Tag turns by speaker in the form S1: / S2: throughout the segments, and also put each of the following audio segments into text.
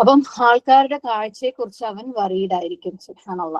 S1: അപ്പം ആൾക്കാരുടെ കാഴ്ചയെ കുറിച്ച് അവൻ വറീഡ് ആയിരിക്കും സുഹാനുള്ള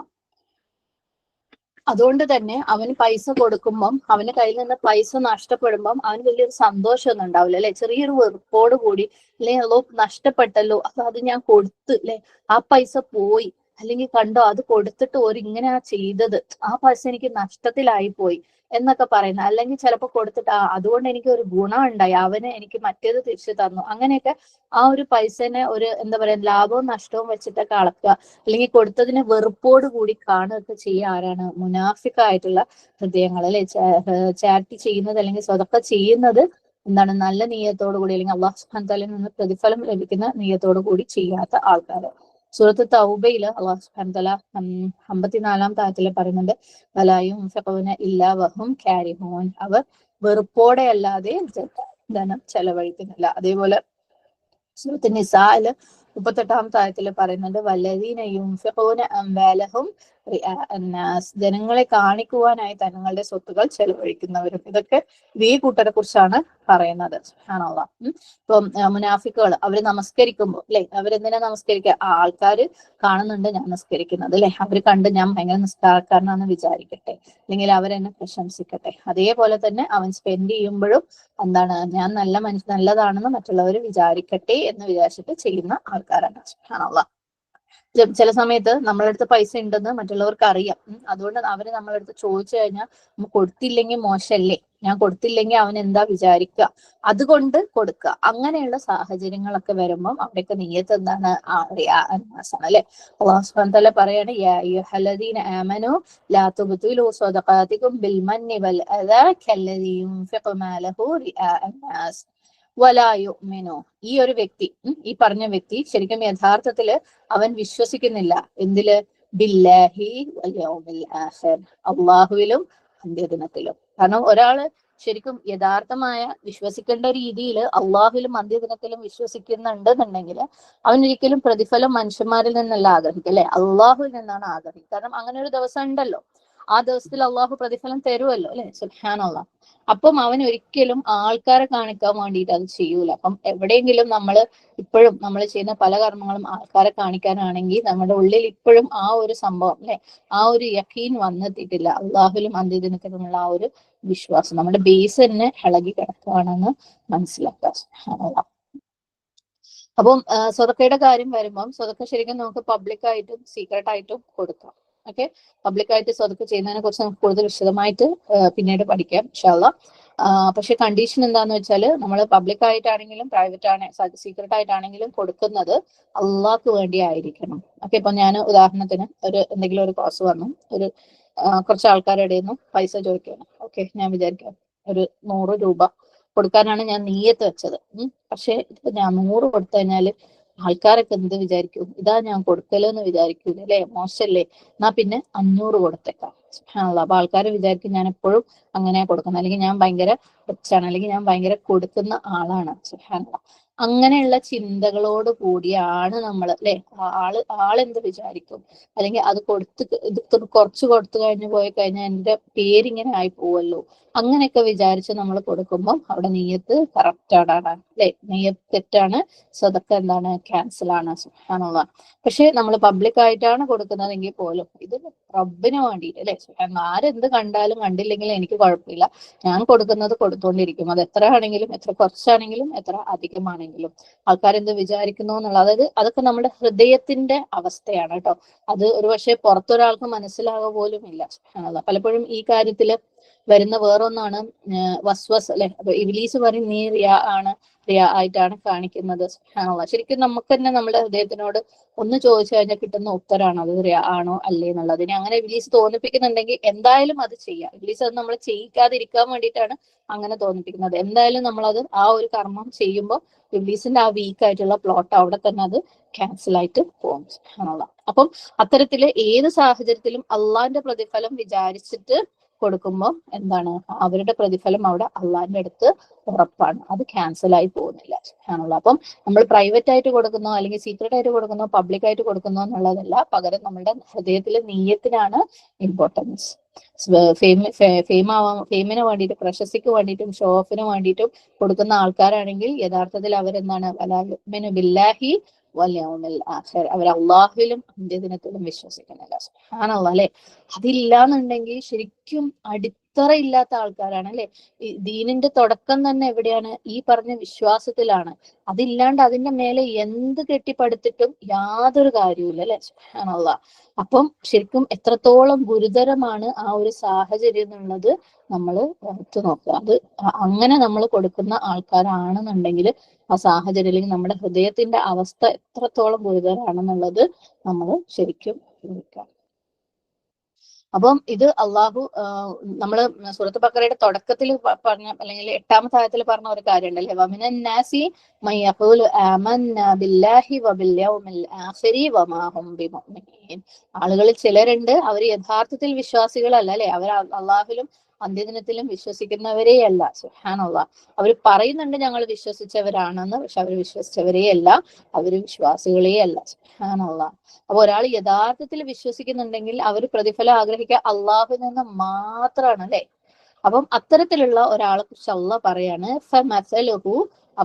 S1: അതുകൊണ്ട് തന്നെ അവന് പൈസ കൊടുക്കുമ്പം അവന്റെ കയ്യിൽ നിന്ന് പൈസ നഷ്ടപ്പെടുമ്പം അവന് വലിയൊരു സന്തോഷമൊന്നും ഉണ്ടാവില്ല അല്ലെ? ചെറിയൊരു വെറുപ്പോട് കൂടി അല്ലെ? അതോ നഷ്ടപ്പെട്ടല്ലോ അപ്പൊ അത് ഞാൻ കൊടുത്തു അല്ലെ? ആ പൈസ പോയി. അല്ലെങ്കിൽ കണ്ടോ അത് കൊടുത്തിട്ട് ഓരിങ്ങനെ ആ ചെയ്തത്. ആ പൈസ എനിക്ക് നഷ്ടത്തിലായി പോയി എന്നൊക്കെ പറയുന്നത്. അല്ലെങ്കിൽ ചിലപ്പോൾ കൊടുത്തിട്ട് അതുകൊണ്ട് എനിക്ക് ഒരു ഗുണം ഉണ്ടായി അവന് എനിക്ക് മറ്റേത് തിരിച്ചു തന്നു. അങ്ങനെയൊക്കെ ആ ഒരു പൈസനെ ഒരു എന്താ പറയാ ലാഭവും നഷ്ടവും വെച്ചിട്ടൊക്കെ അളക്കുക. അല്ലെങ്കിൽ കൊടുത്തതിനെ വെറുപ്പോട് കൂടി കാണുകയൊക്കെ ചെയ്യുക ആരാണ്? മുനാഫിക്കായിട്ടുള്ള ഹൃദയങ്ങൾ അല്ലെ? ചാരിറ്റി ചെയ്യുന്നത് അല്ലെങ്കിൽ സ്വതക്ക ചെയ്യുന്നത് എന്താണ്? നല്ല നീയത്തോടു കൂടി അല്ലെങ്കിൽ അള്ളാഹു വതആലയിൽ നിന്ന് പ്രതിഫലം ലഭിക്കുന്ന നീയത്തോടു കൂടി ചെയ്യാത്ത ആൾക്കാർ സൂറത്ത് തൗബയിൽ അള്ളാഹു വതആല അമ്പത്തിനാലാം താരത്തിൽ പറയുന്നുണ്ട് വലായും ഇല്ലാ വഹും കാരിഹൂൻ. അവർ വെറുപ്പോടെ അല്ലാതെ ധനം ചെലവഴിക്കുന്നില്ല. അതേപോലെ സൂറത്ത് നിസാൽ മുപ്പത്തെട്ടാം താരത്തിൽ പറയുന്നുണ്ട് വല്ലദീന ജനങ്ങളെ കാണിക്കുവാനായി തങ്ങളുടെ സ്വത്തുകൾ ചെലവഴിക്കുന്നവരും. ഇതൊക്കെ ഈ കൂട്ടരെ കുറിച്ചാണ് പറയുന്നത്. ആണല്ലോ. ഇപ്പം മുനാഫിക്കുകൾ അവർ നമസ്കരിക്കുമ്പോൾ അല്ലെ അവരെന്തിനാ നമസ്കരിക്കുക ആ ആൾക്കാര് കാണുന്നുണ്ട് ഞാൻ നമസ്കരിക്കുന്നത് അല്ലെ അവർ കണ്ട് ഞാൻ ഭയങ്കര നിസ്കാരക്കാരനാണെന്ന് വിചാരിക്കട്ടെ. അല്ലെങ്കിൽ അവരെന്നെ പ്രശംസിക്കട്ടെ. അതേപോലെ തന്നെ അവൻ സ്പെൻഡ് ചെയ്യുമ്പോഴും എന്താണ് ഞാൻ നല്ല മനുഷ്യ നല്ലതാണെന്ന് മറ്റുള്ളവർ വിചാരിക്കട്ടെ എന്ന് വിചാരിച്ചിട്ട് ചെയ്യുന്ന ആൾക്കാരാണ്. ആണല്ലോ. ചില സമയത്ത് നമ്മളെ അടുത്ത് പൈസ ഉണ്ടെന്ന് മറ്റുള്ളവർക്ക് അറിയാം. അതുകൊണ്ട് അവർ നമ്മളെ അടുത്ത് ചോദിച്ചു കഴിഞ്ഞാൽ കൊടുത്തില്ലെങ്കിൽ മോശമല്ലേ ഞാൻ കൊടുത്തില്ലെങ്കിൽ അവൻ എന്താ വിചാരിക്കുക അതുകൊണ്ട് കൊടുക്കുക അങ്ങനെയുള്ള സാഹചര്യങ്ങളൊക്കെ വരുമ്പം അവിടെയൊക്കെ നീയത്ത് എന്താണ്? അന്നാസാണ് അല്ലെ? അള്ളാഹു സുബ്ഹാനഹു വതആല പറയാണ് വലാ മിനോ ഈ ഒരു വ്യക്തി ഈ പറഞ്ഞ വ്യക്തി ശരിക്കും യഥാർത്ഥത്തിൽ അവൻ വിശ്വസിക്കുന്നില്ല. എന്തിൽ? ബില്ലാഹി അള്ളാഹുവിലും അന്ത്യദിനത്തിലും കാരണം ഒരാൾ ശരിക്കും യഥാർത്ഥമായ വിശ്വസിക്കേണ്ട രീതിയിൽ അള്ളാഹുലും അന്ത്യദിനത്തിലും വിശ്വസിക്കുന്നുണ്ടെന്നുണ്ടെങ്കിൽ അവൻ ഒരിക്കലും പ്രതിഫലം മനുഷ്യന്മാരിൽ നിന്നല്ല ആഗ്രഹിക്കുക അല്ലെ അള്ളാഹുവിൽ നിന്നാണ് ആഗ്രഹിക്കുക. കാരണം അങ്ങനെ ഒരു ദിവസം ഉണ്ടല്ലോ. ആ ദിവസത്തിൽ അള്ളാഹു പ്രതിഫലം തരുമല്ലോ അല്ലെ? സുൽഹാനുള്ള അപ്പം അവൻ ഒരിക്കലും ആൾക്കാരെ കാണിക്കാൻ വേണ്ടിയിട്ട് അത് ചെയ്യൂല. അപ്പം എവിടെയെങ്കിലും നമ്മൾ ഇപ്പോഴും നമ്മൾ ചെയ്യുന്ന പല കർമ്മങ്ങളും ആൾക്കാരെ കാണിക്കാനാണെങ്കിൽ നമ്മുടെ ഉള്ളിൽ ഇപ്പോഴും ആ ഒരു സംഭവം അല്ലെ? ആ ഒരു യക്കീൻ വന്നെത്തിയിട്ടില്ല. അള്ളാഹുലും അന്ത്യദിനത്തിലുമുള്ള ആ ഒരു വിശ്വാസം. നമ്മുടെ ബേസ് തന്നെ ഇളകി കിടക്കുകയാണെന്ന് മനസ്സിലാക്കുക. അപ്പം സ്വതക്കയുടെ കാര്യം വരുമ്പം സ്വതക്ക ശരിക്കും നമുക്ക് പബ്ലിക് ആയിട്ടും സീക്രട്ട് ആയിട്ടും കൊടുക്കാം. ഓക്കെ പബ്ലിക്കായിട്ട് സ്വതക്ക് ചെയ്യുന്നതിനെ കുറിച്ച് നമുക്ക് കൂടുതൽ വിശദമായിട്ട് പിന്നീട് പഠിക്കാം ഇൻഷാല്ല പക്ഷെ കണ്ടീഷൻ എന്താന്ന് വെച്ചാൽ നമ്മൾ പബ്ലിക് ആയിട്ടാണെങ്കിലും പ്രൈവറ്റ് ആണ് സീക്രട്ട് ആയിട്ടാണെങ്കിലും കൊടുക്കുന്നത് അള്ളാഹ്ക്ക് വേണ്ടി ആയിരിക്കണം ഓക്കെ ഇപ്പൊ ഞാൻ ഉദാഹരണത്തിന് ഒരു എന്തെങ്കിലും ഒരു കോഴ്സ് വന്നു. ഒരു കുറച്ച് ആൾക്കാരുടെ നിന്ന് പൈസ ചോദിക്കുകയാണ്. ഓക്കെ ഞാൻ വിചാരിക്കാം ഒരു നൂറ് രൂപ കൊടുക്കാനാണ് ഞാൻ നീയത്ത് വെച്ചത്. പക്ഷേ ഇപ്പൊ ഞാൻ നൂറ് കൊടുത്തു കഴിഞ്ഞാൽ ആൾക്കാരൊക്കെ എന്ത് വിചാരിക്കും? ഇതാ ഞാൻ കൊടുക്കലോ എന്ന് വിചാരിക്കൂല അല്ലെ? മോശല്ലേ? എന്നാ പിന്നെ അഞ്ഞൂറ് കൊടുത്തേക്കാം. അപ്പൊ ആൾക്കാർ വിചാരിക്കും ഞാൻ എപ്പോഴും അങ്ങനെ കൊടുക്കുന്നത്. അല്ലെങ്കിൽ ഞാൻ ഭയങ്കര ഒച്ചാണ് അല്ലെങ്കിൽ ഞാൻ ഭയങ്കര കൊടുക്കുന്ന ആളാണ്. സുബ്ഹാനല്ലാഹ്. അങ്ങനെയുള്ള ചിന്തകളോട് കൂടിയാണ് നമ്മൾ അല്ലെ? ആൾ ആളെന്ത് വിചാരിക്കും? അല്ലെങ്കിൽ അത് കൊടുത്ത് ഇത് കുറച്ച് കൊടുത്തു കഴിഞ്ഞ് പോയി കഴിഞ്ഞാൽ എന്റെ പേരിങ്ങനെ ആയി പോവല്ലോ. അങ്ങനെയൊക്കെ വിചാരിച്ച് നമ്മൾ കൊടുക്കുമ്പോൾ അവിടെ നെയ്യത്ത് കറക്റ്റ് അല്ലെ? നെയ്യത്ത് തെറ്റാണ് സ്വതക്ക എന്താണ് ക്യാൻസൽ ആണ് സുബ്ഹാനല്ലാഹ്. പക്ഷെ നമ്മൾ പബ്ലിക് ആയിട്ടാണ് കൊടുക്കുന്നതെങ്കിൽ പോലും ഇത് റബ്ബിന് വേണ്ടിയിട്ട് അല്ലെ? ആരെന്ത് കണ്ടാലും കണ്ടില്ലെങ്കിലും എനിക്ക് കുഴപ്പമില്ല. ഞാൻ കൊടുക്കുന്നത് കൊടുത്തോണ്ടിരിക്കും. അത് എത്ര ആണെങ്കിലും എത്ര കുറച്ചാണെങ്കിലും എത്ര അധികമാണെങ്കിലും. ആൾക്കാരെന്ത് വിചാരിക്കുന്നു എന്നുള്ള അതായത് അതൊക്കെ നമ്മുടെ ഹൃദയത്തിന്റെ അവസ്ഥയാണ് കേട്ടോ. അത് ഒരു പക്ഷെ പുറത്തൊരാൾക്ക് മനസ്സിലാകുക പോലും ഇല്ല. പലപ്പോഴും ഈ കാര്യത്തിൽ വരുന്ന വേറൊന്നാണ് വസ്വസ് അല്ലെ? അപ്പൊ ഇബിലീസ് പറയും നീ റിയ ആണ് റിയ ആയിട്ടാണ് കാണിക്കുന്നത്. സുബ്ഹാനല്ലാഹ്. ശരിക്കും നമുക്ക് തന്നെ നമ്മുടെ ഹൃദയത്തിനോട് ഒന്ന് ചോദിച്ചു കഴിഞ്ഞാൽ കിട്ടുന്ന ഉത്തരമാണ് അത് റിയ ആണോ അല്ലേ എന്നുള്ളത്. ഇനി അങ്ങനെ ഇബിലീസ് തോന്നിപ്പിക്കുന്നുണ്ടെങ്കിൽ എന്തായാലും അത് ചെയ്യാം. ഇബിലീസ് അത് നമ്മൾ ചെയ്യിക്കാതിരിക്കാൻ വേണ്ടിയിട്ടാണ് അങ്ങനെ തോന്നിപ്പിക്കുന്നത്. എന്തായാലും നമ്മളത് ആ ഒരു കർമ്മം ചെയ്യുമ്പോൾ ഇബിലീസിന്റെ ആ വീക്ക് ആയിട്ടുള്ള പ്ലോട്ട് അവിടെ തന്നെ അത് ക്യാൻസൽ ആയിട്ട് പോകും സുബ്ഹാനല്ലാഹ്. അപ്പം അത്തരത്തിൽ ഏത് സാഹചര്യത്തിലും അള്ളാന്റെ പ്രതിഫലം വിചാരിച്ചിട്ട് കൊടുക്കുമ്പോൾ എന്താണ് അവരുടെ പ്രതിഫലം അവിടെ അള്ളാന്റെ അടുത്ത് ഉറപ്പാണ്. അത് ക്യാൻസൽ ആയി പോകുന്നില്ല. ആണല്ലോ അപ്പം നമ്മൾ പ്രൈവറ്റ് ആയിട്ട് കൊടുക്കുന്നോ അല്ലെങ്കിൽ സീക്രട്ട് ആയിട്ട് കൊടുക്കുന്നോ പബ്ലിക് ആയിട്ട് കൊടുക്കുന്നോ എന്നുള്ളതല്ല പകരം നമ്മുടെ ഹൃദയത്തിലെ നീയത്തിനാണ് ഇമ്പോർട്ടൻസ് ഫെയിം ആവാൻ ഫെയിമിന് വേണ്ടിയിട്ട് പ്രശസ്തിക്ക് വേണ്ടിയിട്ടും ഷോ ഓഫിന് വേണ്ടിയിട്ടും കൊടുക്കുന്ന ആൾക്കാരാണെങ്കിൽ യഥാർത്ഥത്തിൽ അവരെന്താണ്? ബില്ലാഹി അവർ അള്ളാഹുവിലും അന്ത്യദിനത്തിലും വിശ്വസിക്കുന്നില്ല. സുബ്ഹാനല്ലാഹ് അല്ലെ? അതില്ലാന്നുണ്ടെങ്കിൽ ശരിക്കും അടിത്തറയില്ലാത്ത ആൾക്കാരാണ് അല്ലെ ദീനിന്റെ തുടക്കം തന്നെ എവിടെയാണ്? ഈ പറഞ്ഞ വിശ്വാസത്തിലാണ്. അതില്ലാണ്ട് അതിന്റെ മേലെ എന്ത് കെട്ടിപ്പടുത്തിട്ടും യാതൊരു കാര്യവുമില്ല അല്ലെ? ആണല്ല അപ്പം ശരിക്കും എത്രത്തോളം ഗുരുതരമാണ് ആ ഒരു സാഹചര്യം എന്നുള്ളത് നമ്മൾ ഓർത്തു നോക്കുക. അത് അങ്ങനെ നമ്മൾ കൊടുക്കുന്ന ആൾക്കാരാണെന്നുണ്ടെങ്കിൽ ആ സാഹചര്യം അല്ലെങ്കിൽ നമ്മുടെ ഹൃദയത്തിന്റെ അവസ്ഥ എത്രത്തോളം ഗുരുതരമാണെന്നുള്ളത് നമ്മൾ ശരിക്കും ചിന്തിക്കാം അപ്പം ഇത് അള്ളാഹു നമ്മൾ സുഹൃത്ത് ബക്കറയുടെ തുടക്കത്തിൽ പറഞ്ഞ അല്ലെങ്കിൽ എട്ടാമത്തെ ആയത്തിൽ പറഞ്ഞ ഒരു കാര്യം ഉണ്ടല്ലേ ബില്ലാഹി വബിൽ യൗമിൽ ആഖിരി വമാ ഹും ബിമുഅ്മിനീൻ. ആളുകളിൽ ചിലരുണ്ട്. അവർ യഥാർത്ഥത്തിൽ വിശ്വാസികളല്ല അല്ലെ? അവർ അള്ളാഹുലും അന്ത്യദിനത്തിലും വിശ്വസിക്കുന്നവരെയല്ല സുഹാനുള്ള അവർ പറയുന്നുണ്ട് ഞങ്ങൾ വിശ്വസിച്ചവരാണെന്ന് പക്ഷെ അവർ വിശ്വസിച്ചവരെയല്ല അവർ വിശ്വാസികളേ അല്ല. സുഹാനുള്ള അപ്പൊ ഒരാൾ യഥാർത്ഥത്തിൽ വിശ്വസിക്കുന്നുണ്ടെങ്കിൽ അവർ പ്രതിഫലം ആഗ്രഹിക്കുക അള്ളാഹു നിന്ന് മാത്രമാണ് അല്ലെ? അപ്പം അത്തരത്തിലുള്ള ഒരാളെ കുറിച്ച് അള്ള പറയാണ്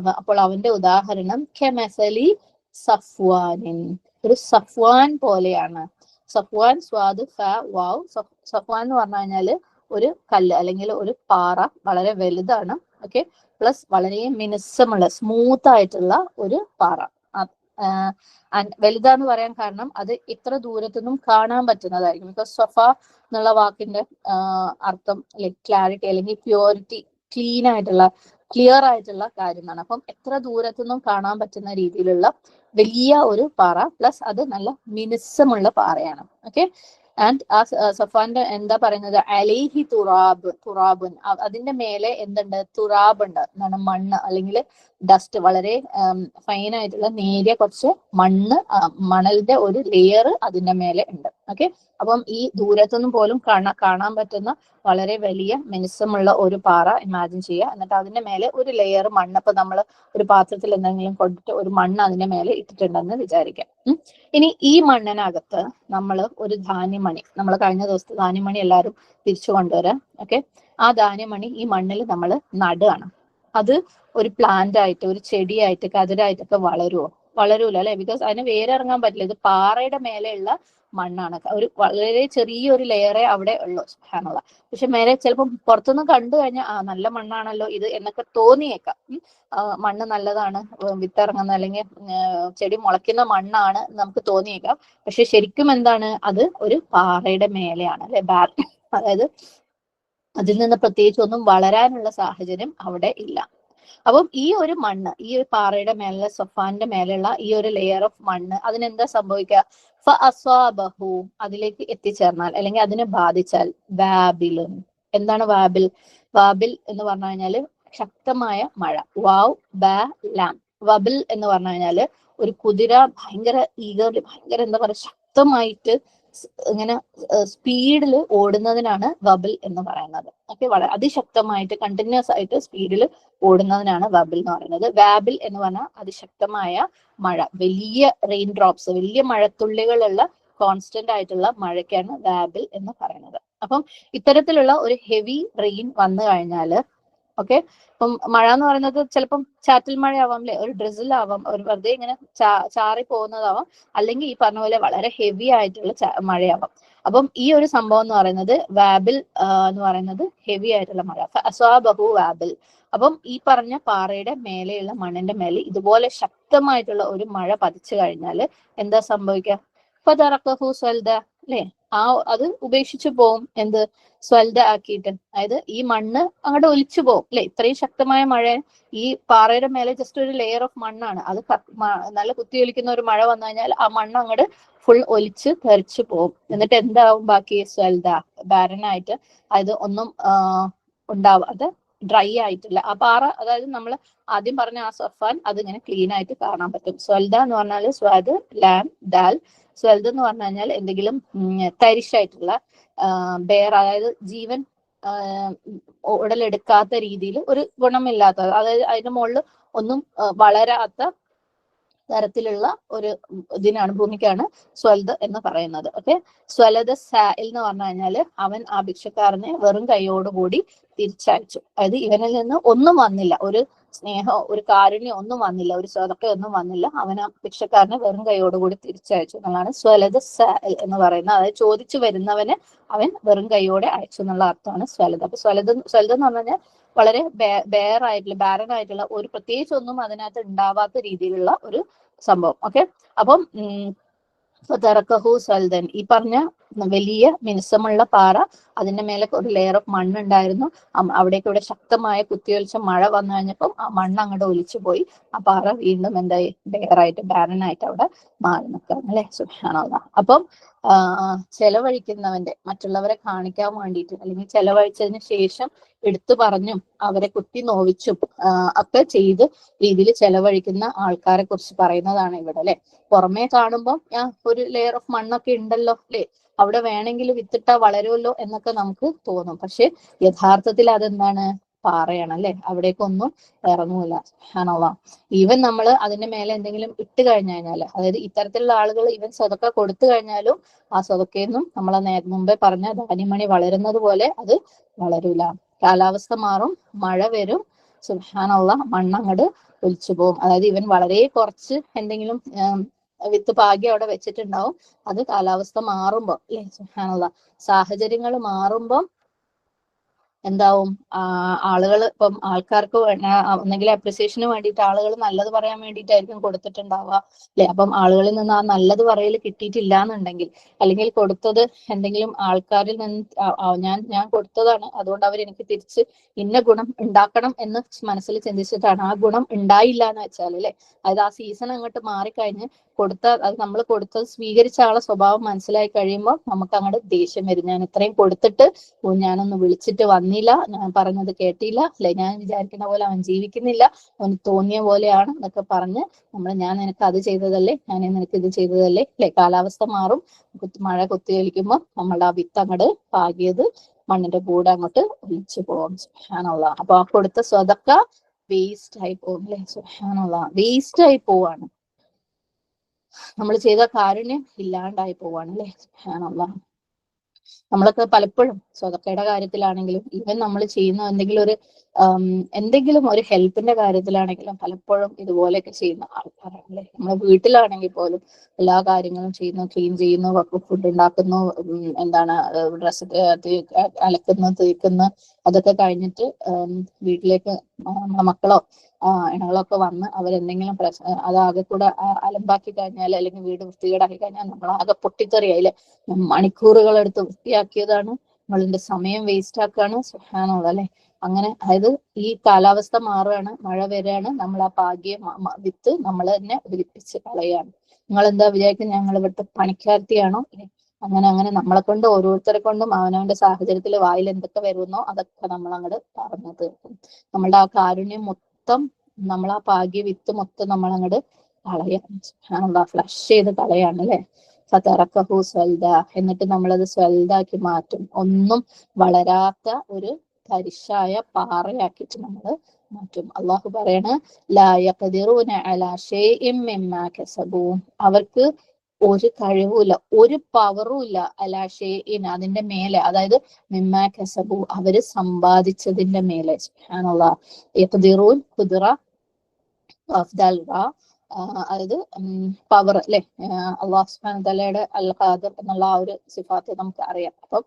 S1: അപ്പോൾ അവന്റെ ഉദാഹരണം കെമസലി സഫ്വാനിൻ. ഒരു സഫ്വാൻ പോലെയാണ്. സഫ്വാൻ സ്വാദ് ഫ വാവ്. സഫ്- സഫ്വാൻ എന്ന് പറഞ്ഞു കഴിഞ്ഞാൽ ഒരു കല്ല് അല്ലെങ്കിൽ ഒരു പാറ വളരെ വലുതാണ് ഓക്കെ പ്ലസ് വളരെ മിനുസമുള്ള സ്മൂത്ത് ആയിട്ടുള്ള ഒരു പാറ. വലുതാന്ന് പറയാൻ കാരണം അത് ഇത്ര ദൂരത്തുനിന്നും കാണാൻ പറ്റുന്നതായിരിക്കും. ബിക്കോസ് സൊഫ എന്നുള്ള വാക്കിന്റെ അർത്ഥം ലൈക് ക്ലാരിറ്റി അല്ലെങ്കിൽ പ്യൂരിറ്റി ക്ലീൻ ആയിട്ടുള്ള ക്ലിയർ ആയിട്ടുള്ള കാര്യമാണ്. അപ്പം എത്ര ദൂരത്തുനിന്നും കാണാൻ പറ്റുന്ന രീതിയിലുള്ള വലിയ ഒരു പാറ പ്ലസ് അത് നല്ല മിനുസമുള്ള പാറയാണ് ഓക്കെ ആൻഡ് ആ ആ സഫാന്റെ എന്താ പറയുന്നത്? അലേഹി തുറാബ് തുറാബുൻ. അതിന്റെ മേലെ എന്തുണ്ട്? തുറാബ് ഉണ്ട് എന്താണ്? മണ്ണ്. അല്ലെങ്കിൽ ഡസ്റ്റ് വളരെ ഫൈൻ ആയിട്ടുള്ള നേരിയ കുറച്ച് മണ്ണ് മണലിന്റെ ഒരു ലെയർ അതിന്റെ മേലെ ഉണ്ട്. ഓക്കെ അപ്പം ഈ ദൂരത്തുനിന്നും പോലും കാണാ കാണാൻ പറ്റുന്ന വളരെ വലിയ മിനുസമുള്ള ഒരു പാറ ഇമാജിൻ ചെയ്യുക. എന്നിട്ട് അതിന്റെ മേലെ ഒരു ലെയർ മണ്ണ്. ഇപ്പൊ നമ്മൾ ഒരു പാത്രത്തിൽ എന്തെങ്കിലും കൊണ്ടിട്ട് ഒരു മണ്ണ് അതിന്റെ മേലെ ഇട്ടിട്ടുണ്ടെന്ന് വിചാരിക്കാം. ഇനി ഈ മണ്ണിനകത്ത് നമ്മൾ ഒരു ധാന്യമണി. നമ്മൾ കഴിഞ്ഞ ദിവസത്തെ ധാന്യമണി എല്ലാവരും തിരിച്ചു കൊണ്ടുവരാം. ഓക്കെ ആ ധാന്യമണി ഈ മണ്ണിൽ നമ്മൾ നടുകയാണ്. അത് ഒരു പ്ലാന്റ് ആയിട്ട് ഒരു ചെടിയായിട്ട് കതിരായിട്ടൊക്കെ വളരുമോ വളരൂല അല്ലെ? ബിക്കോസ് അതിന് വേറെ ഇറങ്ങാൻ പറ്റില്ല. ഇത് പാറയുടെ മേലെയുള്ള മണ്ണാണ്. ഒരു വളരെ ചെറിയൊരു ലെയറെ അവിടെ ഉള്ളൂ. സുഹാനുള്ള പക്ഷെ മേലെ ചിലപ്പോൾ പുറത്തുനിന്ന് കണ്ടു കഴിഞ്ഞാൽ ആ നല്ല മണ്ണാണല്ലോ ഇത് എന്നൊക്കെ തോന്നിയേക്കാം. മണ്ണ് നല്ലതാണ്. വിത്തിറങ്ങുന്ന അല്ലെങ്കിൽ ചെടി മുളയ്ക്കുന്ന മണ്ണാണ് നമുക്ക് തോന്നിയേക്കാം. പക്ഷെ ശരിക്കും എന്താണ്? അത് ഒരു പാറയുടെ മേലെയാണ് അല്ലെ? ബാർ. അതായത് അതിൽ നിന്ന് പ്രത്യേകിച്ച് ഒന്നും വളരാനുള്ള സാഹചര്യം അവിടെ ഇല്ല. അപ്പം ഈ ഒരു മണ്ണ് ഈ ഒരു പാറയുടെ മേലെ സൊഫാന്റെ മേലുള്ള ഈ ഒരു ലെയർ ഓഫ് മണ്ണ് അതിനെന്താ സംഭവിക്കുക? ഫ അസ്വാബഹു അതിലേക്ക് എത്തിച്ചേർന്നാൽ അല്ലെങ്കിൽ അതിനെ ബാധിച്ചാൽ വാബിലും. എന്താണ് വാബിൽ? വാബിൽ എന്ന് പറഞ്ഞു കഴിഞ്ഞാൽ ശക്തമായ മഴ. വാവ് ബാ ലാം. വബിൽ എന്ന് പറഞ്ഞു കഴിഞ്ഞാൽ ഒരു കുതിര ഭയങ്കര ഈഗർലി ഭയങ്കര എന്താ പറയുക ശക്തമായിട്ട് ഇങ്ങനെ സ്പീഡിൽ ഓടുന്നതിനാണ് ബബിൾ എന്ന് പറയുന്നത്. ഓക്കെ വളരെ അതിശക്തമായിട്ട് കണ്ടിന്യൂസ് ആയിട്ട് സ്പീഡിൽ ഓടുന്നതിനാണ് ബബിൾ എന്ന് പറയുന്നത്. വാബിൽ എന്ന് പറഞ്ഞാൽ അതിശക്തമായ മഴ വലിയ റെയിൻ ഡ്രോപ്സ് വലിയ മഴത്തുള്ളികളുള്ള കോൺസ്റ്റന്റ് ആയിട്ടുള്ള മഴയ്ക്കാണ് വാബിൽ എന്ന് പറയുന്നത്. അപ്പം ഇത്തരത്തിലുള്ള ഒരു ഹെവി റെയിൻ വന്നു കഴിഞ്ഞാൽ ഓക്കെ? ഇപ്പം മഴ എന്ന് പറയുന്നത് ചിലപ്പം ചാറ്റൽ മഴയാവാം അല്ലെ ഒരു ഡ്രിസിൽ ആവാം. ഒരു വെറുതെ ഇങ്ങനെ ചാറി പോകുന്നതാവാം. അല്ലെങ്കിൽ ഈ പറഞ്ഞ പോലെ വളരെ ഹെവി ആയിട്ടുള്ള മഴയാവാം. അപ്പം ഈ ഒരു സംഭവം എന്ന് പറയുന്നത് വാബിൽ എന്ന് പറയുന്നത് ഹെവി ആയിട്ടുള്ള മഴ. അസ്വാബഹു വാബിൽ. അപ്പം ഈ പറഞ്ഞ പാറയുടെ മേലെയുള്ള മണ്ണിന്റെ മേലെ ഇതുപോലെ ശക്തമായിട്ടുള്ള ഒരു മഴ പതിച്ചു കഴിഞ്ഞാൽ എന്താ സംഭവിക്കുക ഫതറക്കഹു സ്വൽദ അല്ലെ ആ അത് ഉപേക്ഷിച്ചു പോവും. എന്ത്? സ്വൽത ആക്കിയിട്ട്. അതായത് ഈ മണ്ണ് അങ്ങോട്ട് ഒലിച്ചു പോകും അല്ലെ? ഇത്രയും ശക്തമായ മഴ ഈ പാറയുടെ മേലെ ജസ്റ്റ് ഒരു ലെയർ ഓഫ് മണ്ണാണ്. അത് നല്ല കുത്തി ഒലിക്കുന്ന ഒരു മഴ വന്നു കഴിഞ്ഞാൽ ആ മണ്ണ് അങ്ങോട്ട് ഫുൾ ഒലിച്ച് തെറിച്ചു പോകും എന്നിട്ട് എന്താവും ബാക്കി സ്വൽദ? ബാരനായിട്ട്. അതായത് ഒന്നും ഉണ്ടാവാതെ ഡ്രൈ ആയിട്ടില്ല. ആ പാറ അതായത് നമ്മൾ ആദ്യം പറഞ്ഞ ആ സഫാൻ അതിങ്ങനെ ക്ലീൻ ആയിട്ട് കാണാൻ പറ്റും. സ്വൽദ എന്ന് പറഞ്ഞാൽ സ്വാദ് ലാം ദാൽ. സ്വൽദ എന്ന് പറഞ്ഞു കഴിഞ്ഞാൽ എന്തെങ്കിലും തരിശായിട്ടുള്ള ബെയർ അതായത് ജീവൻ ഉടലെടുക്കാത്ത രീതിയിൽ ഒരു ഗുണമില്ലാത്ത അതായത് അതിന്റെ മുകളിൽ ഒന്നും വളരാത്ത തരത്തിലുള്ള ഒരു ഇതിനാണ് ഭൂമിക്കാണ് സ്വൽദ് എന്ന് പറയുന്നത്. ഓക്കെ? സ്വലദ സായിൽ എന്ന് പറഞ്ഞു കഴിഞ്ഞാൽ അവൻ ആ ഭിക്ഷക്കാരനെ വെറും കൈയോടുകൂടി തിരിച്ചയച്ചു. അതായത് ഇവനിൽ നിന്ന് ഒന്നും വന്നില്ല. ഒരു സ്നേഹമോ ഒരു കാരുണ്യം ഒന്നും വന്നില്ല ഒരു സ്വതക്ക ഒന്നും വന്നില്ല. അവൻ ആ ഭിക്ഷക്കാരനെ വെറും കൈയോടുകൂടി തിരിച്ചയച്ചു എന്നുള്ളതാണ് സ്വലത എന്ന് പറയുന്നത്. അതായത് ചോദിച്ചു വരുന്നവന് അവൻ വെറും കൈയോടെ അയച്ചു എന്നുള്ള അർത്ഥമാണ് സ്വലത. അപ്പൊ സ്വലത സ്വലത എന്ന് പറഞ്ഞു കഴിഞ്ഞാൽ വളരെ ബെയർ ആയിട്ടുള്ള ബാരൻ ആയിട്ടുള്ള ഒരു പ്രത്യേകിച്ച് ഒന്നും അതിനകത്ത് ഉണ്ടാവാത്ത രീതിയിലുള്ള ഒരു സംഭവം. ഓക്കെ അപ്പം തെറക്കഹു സൽദൻ ഈ പറഞ്ഞ വലിയ മിനുസമുള്ള പാറ അതിന്റെ മേലെ ഒരു ലെയർ ഓഫ് മണ്ണുണ്ടായിരുന്നു അവിടേക്ക് ഇവിടെ ശക്തമായ കുത്തിയൊലിച്ച മഴ വന്നു കഴിഞ്ഞപ്പം ആ മണ്ണ് അങ്ങോട്ട് ഒലിച്ചു പോയി. ആ പാറ വീണ്ടും എന്തായി? ബെയറായിട്ട് ബാരനായിട്ട് അവിടെ മാറി നിൽക്കുകയാണ് അല്ലെ? സുഹാനുള്ള അപ്പം ചെലവഴിക്കുന്നവന്റെ മറ്റുള്ളവരെ കാണിക്കാൻ വേണ്ടിയിട്ട് അല്ലെങ്കിൽ ചെലവഴിച്ചതിന് ശേഷം എടുത്തു പറഞ്ഞും അവരെ കുത്തി നോവിച്ചും ഒക്കെ ചെയ്ത് രീതിയിൽ ചെലവഴിക്കുന്ന ആൾക്കാരെ കുറിച്ച് പറയുന്നതാണ് ഇവിടെ അല്ലെ? പുറമേ കാണുമ്പോൾ ഒരു ലെയർ ഓഫ് മണ്ണൊക്കെ ഉണ്ടല്ലോ അല്ലെ? അവിടെ വേണമെങ്കിൽ വിത്തിട്ടാ വളരുമല്ലോ എന്നൊക്കെ നമുക്ക് തോന്നും. പക്ഷെ യഥാർത്ഥത്തിൽ അതെന്താണ്? പാറയാണ് അല്ലെ അവിടേക്കൊന്നും ഇറങ്ങൂല. ആണല്ലോ? ഈവൻ നമ്മൾ അതിന്റെ മേലെ എന്തെങ്കിലും ഇട്ട് കഴിഞ്ഞു കഴിഞ്ഞാൽ അതായത് ഇത്തരത്തിലുള്ള ആളുകൾ ഈവൻ സ്വതക്ക കൊടുത്തു കഴിഞ്ഞാലും ആ സ്വതക്കയെന്നും നമ്മൾ മുമ്പേ പറഞ്ഞ ധാന്യമണി വളരുന്നത് പോലെ അത് വളരൂല. കാലാവസ്ഥ മാറും മഴ വരും. സുഹാനുള്ള മണ്ണങ്ങട് ഒലിച്ചു പോകും അതായത് ഇവൻ വളരെ കുറച്ച് എന്തെങ്കിലും വിത്ത് പാകി അവിടെ വെച്ചിട്ടുണ്ടാവും. അത് കാലാവസ്ഥ മാറുമ്പോ അല്ലെ? സുഹാനുള്ള സാഹചര്യങ്ങൾ മാറുമ്പം എന്താവും? ആളുകൾ ഇപ്പം ആൾക്കാർക്ക് ഒന്നെങ്കിൽ അപ്രിസിയേഷന് വേണ്ടിയിട്ട് ആളുകൾ നല്ലത് പറയാൻ വേണ്ടിയിട്ടായിരിക്കും കൊടുത്തിട്ടുണ്ടാവുക അല്ലെ? അപ്പം ആളുകളിൽ നിന്ന് ആ നല്ലത് പറയൽ കിട്ടിയിട്ടില്ല എന്നുണ്ടെങ്കിൽ അല്ലെങ്കിൽ കൊടുത്തത് എന്തെങ്കിലും ആൾക്കാരിൽ നിന്ന് ഞാൻ ഞാൻ കൊടുത്തതാണ് അതുകൊണ്ട് അവർ എനിക്ക് തിരിച്ച് ഇന്ന ഗുണം ഉണ്ടാക്കണം എന്ന് മനസ്സിൽ ചിന്തിച്ചിട്ടാണ് ആ ഗുണം ഉണ്ടായില്ല എന്ന് വെച്ചാൽ അല്ലെ? അതായത് ആ സീസൺ അങ്ങോട്ട് മാറിക്കഴിഞ്ഞ് കൊടുത്ത അത് നമ്മൾ കൊടുത്ത സ്വീകരിച്ച ആളെ സ്വഭാവം മനസ്സിലായി കഴിയുമ്പോൾ നമുക്ക് അങ്ങോട്ട് ദേഷ്യം വരും. ഞാൻ ഇത്രയും കൊടുത്തിട്ട് ഞാനൊന്ന് വിളിച്ചിട്ട് വന്നില്ല. ഞാൻ പറഞ്ഞത് കേട്ടില്ല. അല്ലെ ഞാൻ വിചാരിക്കുന്ന പോലെ അവൻ ജീവിക്കുന്നില്ല. അവന് തോന്നിയ പോലെയാണ് എന്നൊക്കെ പറഞ്ഞ് നമ്മൾ ഞാൻ നിനക്ക് അത് ചെയ്തതല്ലേ ഞാൻ നിനക്ക് ഇത് ചെയ്തതല്ലേ അല്ലെ കാലാവസ്ഥ മാറും. മഴ കുത്തിയൊലിക്കുമ്പോൾ നമ്മളുടെ ആ വിത്ത് അങ്ങോട്ട് പാകിയത് മണ്ണിന്റെ കൂടെ അങ്ങോട്ട് ഒലിച്ചു പോകും സുഹാനുള്ള അപ്പൊ ആ കൊടുത്ത സ്വതക്ക വേസ്റ്റ് ആയി പോകും അല്ലെ? സുഹാനുള്ള വേസ്റ്റ് ആയി പോവാണ്. നമ്മൾ ചെയ്ത കാരുണ്യം ഇല്ലാണ്ടായി പോവാണ് അല്ലെ? സുഹാനുള്ള നമ്മളൊക്കെ പലപ്പോഴും സ്വതക്കയുടെ കാര്യത്തിലാണെങ്കിലും ഈവൻ നമ്മൾ ചെയ്യുന്ന എന്തെങ്കിലും ഒരു എന്തെങ്കിലും ഒരു ഹെൽപ്പിന്റെ കാര്യത്തിലാണെങ്കിലും പലപ്പോഴും ഇതുപോലെയൊക്കെ ചെയ്യുന്ന ആൾക്കാരാണ് അല്ലെ നമ്മുടെ വീട്ടിലാണെങ്കിൽ പോലും എല്ലാ കാര്യങ്ങളും ചെയ്യുന്നു ക്ലീൻ ചെയ്യുന്നു ഫുഡ് ഉണ്ടാക്കുന്നു എന്താണ് ഡ്രസ്സ് അലക്കുന്നു തീക്കുന്നു അതൊക്കെ കഴിഞ്ഞിട്ട് വീട്ടിലേക്ക് നമ്മുടെ മക്കളോ ഇണകളൊക്കെ വന്ന് അവരെന്തെങ്കിലും പ്രശ്നം അതാകെ കൂടെ അലമ്പാക്കി കഴിഞ്ഞാൽ അല്ലെങ്കിൽ വീട് വൃത്തികേടാക്കി കഴിഞ്ഞാൽ നമ്മളാകെ പൊട്ടിത്തെറിയായില്ലേ മണിക്കൂറുകൾ എടുത്ത് വൃത്തിയാക്കിയതാണ് നമ്മളിന്റെ സമയം വേസ്റ്റ് ആക്കുകയാണ് സുഹാനുള്ള അല്ലെ? അങ്ങനെ അതായത് ഈ കാലാവസ്ഥ മാറുകയാണ് മഴ വരികയാണ്. നമ്മൾ ആ ഭാഗ്യം വിത്ത് നമ്മൾ തന്നെ ഒലിപ്പിച്ച് കളയാണ് നിങ്ങൾ എന്താ വിചാരിക്കുന്നത് ഞങ്ങൾ ഇവിടുത്തെ പണിക്കാർത്തിയാണോ അങ്ങനെ അങ്ങനെ നമ്മളെ കൊണ്ട് ഓരോരുത്തരെ കൊണ്ടും അവനവന്റെ സാഹചര്യത്തിൽ വായിൽ എന്തൊക്കെ വരുന്നോ അതൊക്കെ നമ്മൾ അങ്ങോട്ട് പറഞ്ഞു തീർക്കും. നമ്മളുടെ ആ കാരുണ്യം മൊത്തം നമ്മൾ ആ പാകിയ വിത്ത് മൊത്തം നമ്മൾ അങ്ങോട്ട് കളയാണ് ഫ്ലഷ് ചെയ്ത് കളയാണ് അല്ലെ? ഫതറക്കഹു സ്വൽദ. എന്നിട്ട് നമ്മളത് സ്വൽദാക്കി മാറ്റും. ഒന്നും വളരാത്ത ഒരു തരിശായ പാറയാക്കിയിട്ട് നമ്മൾ മാറ്റും. അള്ളാഹു പറയണ ലായഖദിറൂന അലാ ഷൈഇൻ മിമ്മാ കസബൂ. അവർക്ക് ഒരു കഴിവുമില്ല ഒരു പവറും ഇല്ല അലാ ഷൈഇൻ അതിന്റെ മേലെ. അതായത് മിമ്മാ കസബു അവർ സമ്പാദിച്ചതിന്റെ മേലെ. ഹാനുള്ള യഖദിറൂൻ ഖുദ്റ അതായത് പവർ അല്ലെ അള്ളാഹു സുബാൻ തലയുടെ അൽ ഖാദർ എന്നുള്ള ആ ഒരു സിഫാത്ത് നമുക്ക് അറിയാം. അപ്പം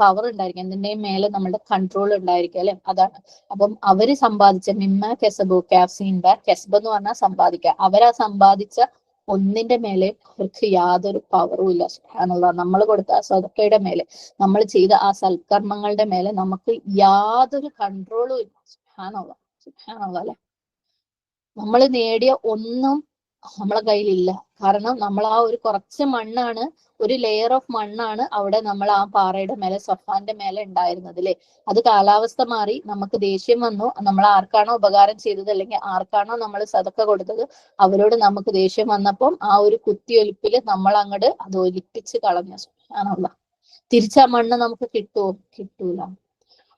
S1: പവർ ഉണ്ടായിരിക്കും. എന്തിന്റെയും മേലെ നമ്മുടെ കൺട്രോൾ ഉണ്ടായിരിക്കും അല്ലെ? അതാണ്. അപ്പം അവർ സമ്പാദിച്ച മിമ്മ കെസബു ബാ കെസബ് എന്ന് പറഞ്ഞാൽ സമ്പാദിക്കുക. അവരാ സമ്പാദിച്ച ഒന്നിന്റെ മേലെ അവർക്ക് യാതൊരു പവറും ഇല്ല. സുഹാനുള്ള നമ്മൾ കൊടുത്ത സ്വതക്കയുടെ മേലെ നമ്മൾ ചെയ്ത ആ സൽക്കർമ്മങ്ങളുടെ മേലെ നമുക്ക് യാതൊരു കൺട്രോളും ഇല്ല. സുഹാനുള്ള സുഹാനുള്ള അല്ലെ? നമ്മൾ നേടിയ ഒന്നും നമ്മളെ കയ്യിലില്ല. കാരണം നമ്മൾ ആ ഒരു കുറച്ച് മണ്ണാണ് ഒരു ലെയർ ഓഫ് മണ്ണാണ് അവിടെ നമ്മൾ ആ പാറയുടെ മേലെ സഫാന്റെ മേലെ ഉണ്ടായിരുന്നത് അല്ലെ അത് കാലാവസ്ഥ മാറി നമുക്ക് ദേഷ്യം വന്നു. നമ്മൾ ആർക്കാണോ ഉപകാരം ചെയ്തത് അല്ലെങ്കിൽ ആർക്കാണോ നമ്മൾ സതക്ക കൊടുത്തത് അവരോട് നമുക്ക് ദേഷ്യം വന്നപ്പം ആ ഒരു കുത്തിയൊലിപ്പിൽ നമ്മൾ അങ്ങോട്ട് അത് ഒലിപ്പിച്ച് കളഞ്ഞു. ആണല്ല തിരിച്ചാ മണ്ണ് നമുക്ക് കിട്ടുമോ കിട്ടൂല.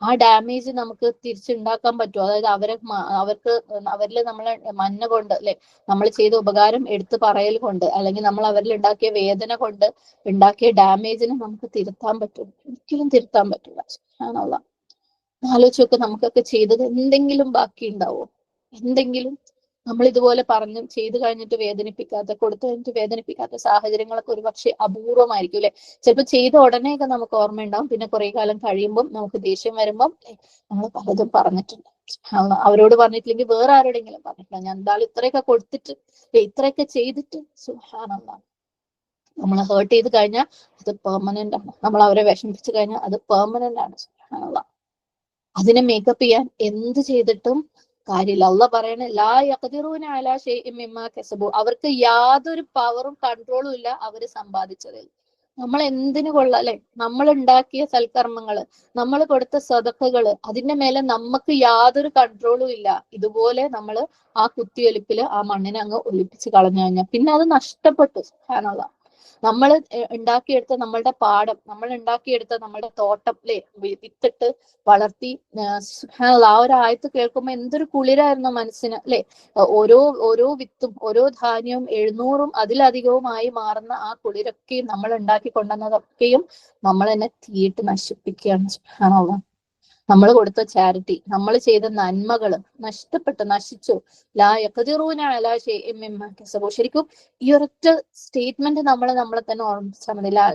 S1: ആ ഡാമേജ് നമുക്ക് തിരിച്ചുണ്ടാക്കാൻ പറ്റുമോ അതായത് അവരെ അവർക്ക് അവരിൽ നമ്മൾ മഞ്ഞ കൊണ്ട് അല്ലെ നമ്മൾ ചെയ്ത ഉപകാരം എടുത്തു പറയൽ കൊണ്ട് അല്ലെങ്കിൽ നമ്മൾ അവരിൽ ഉണ്ടാക്കിയ വേദന കൊണ്ട് ഉണ്ടാക്കിയ ഡാമേജിനെ നമുക്ക് തിരുത്താൻ പറ്റും. ഒരിക്കലും തിരുത്താൻ പറ്റില്ല. ആണുള്ള ആലോചിച്ചൊക്കെ നമുക്കൊക്കെ ചെയ്തത് എന്തെങ്കിലും ബാക്കി ഉണ്ടാവോ എന്തെങ്കിലും നമ്മൾ ഇതുപോലെ പറഞ്ഞു ചെയ്തു കഴിഞ്ഞിട്ട് വേദനിപ്പിക്കാത്ത കൊടുത്തു കഴിഞ്ഞിട്ട് വേദനിപ്പിക്കാത്ത സാഹചര്യങ്ങളൊക്കെ ഒരു പക്ഷേ അപൂർവമായിരിക്കും അല്ലെ? ചിലപ്പോൾ ചെയ്ത ഉടനെയൊക്കെ നമുക്ക് ഓർമ്മയുണ്ടാവും. പിന്നെ കുറെ കാലം കഴിയുമ്പോൾ നമുക്ക് ദേഷ്യം വരുമ്പോൾ നമ്മൾ പലതും പറഞ്ഞിട്ടുണ്ട്. അവരോട് പറഞ്ഞിട്ടില്ലെങ്കിൽ വേറെ ആരോടെങ്കിലും പറഞ്ഞിട്ടില്ല. ഞാൻ എന്തായാലും ഇത്രയൊക്കെ കൊടുത്തിട്ട് ഇത്രയൊക്കെ ചെയ്തിട്ട് സുഹാനുള്ള നമ്മൾ ഹേർട്ട് ചെയ്ത് കഴിഞ്ഞാൽ അത് പെർമനന്റ് ആണ്. നമ്മൾ അവരെ വിഷമിപ്പിച്ചു കഴിഞ്ഞാൽ അത് പെർമനന്റ് ആണ് സുഹാനുള്ള അതിനെ മേക്കപ്പ് ചെയ്യാൻ എന്ത് ചെയ്തിട്ടും കാര്യമില്ല. അള്ള പറയണ ലാ യഖ്ദിറൂന അലാ ഷൈഇൻ മിമ്മാ കസബു. അവർക്ക് യാതൊരു പവറും കൺട്രോളും ഇല്ല അവർ സമ്പാദിച്ചതിൽ. നമ്മൾ എന്തിനു കൊള്ള അല്ലെ? നമ്മൾ ഉണ്ടാക്കിയ സൽക്കർമ്മങ്ങൾ നമ്മൾ കൊടുത്ത സദഖകൾ അതിന്റെ മേലെ നമുക്ക് യാതൊരു കൺട്രോളും ഇല്ല. ഇതുപോലെ നമ്മൾ ആ കുത്തിയൊലിപ്പിൽ ആ മണ്ണിനെ അങ്ങ് ഒലിപ്പിച്ച് കളഞ്ഞു കഴിഞ്ഞാൽ. പിന്നെ അത് നഷ്ടപ്പെട്ടു സുബ്ഹാനല്ലാഹ് നമ്മൾ ഉണ്ടാക്കിയെടുത്ത നമ്മളുടെ പാടം നമ്മൾ ഉണ്ടാക്കിയെടുത്ത നമ്മളുടെ തോട്ടം അല്ലെ വിത്തിട്ട് വളർത്തി ആ, ഒരു ആയത്ത് കേൾക്കുമ്പോൾ എന്തൊരു കുളിരായിരുന്നു മനസ്സിന് അല്ലെ ഓരോ ഓരോ വിത്തും ഓരോ ധാന്യവും എഴുന്നൂറും അതിലധികവുമായി മാറുന്ന ആ കുളിരൊക്കെയും നമ്മൾ ഉണ്ടാക്കി കൊണ്ടുവന്നതൊക്കെയും നമ്മൾ തന്നെ തീയിട്ട് നശിപ്പിക്കുകയാണ്. സുബ്ഹാനല്ലാഹ്. നമ്മൾ കൊടുത്ത ചാരിറ്റി നമ്മൾ ചെയ്ത നന്മകൾ നഷ്ടപ്പെട്ടു നശിച്ചു. ലാ ശരിക്കും ഈ ഒരൊറ്റ സ്റ്റേറ്റ്മെന്റ് നമ്മൾ നമ്മളെ തന്നെ ഓർമ്മിച്ചാൽ മതി. ലാ-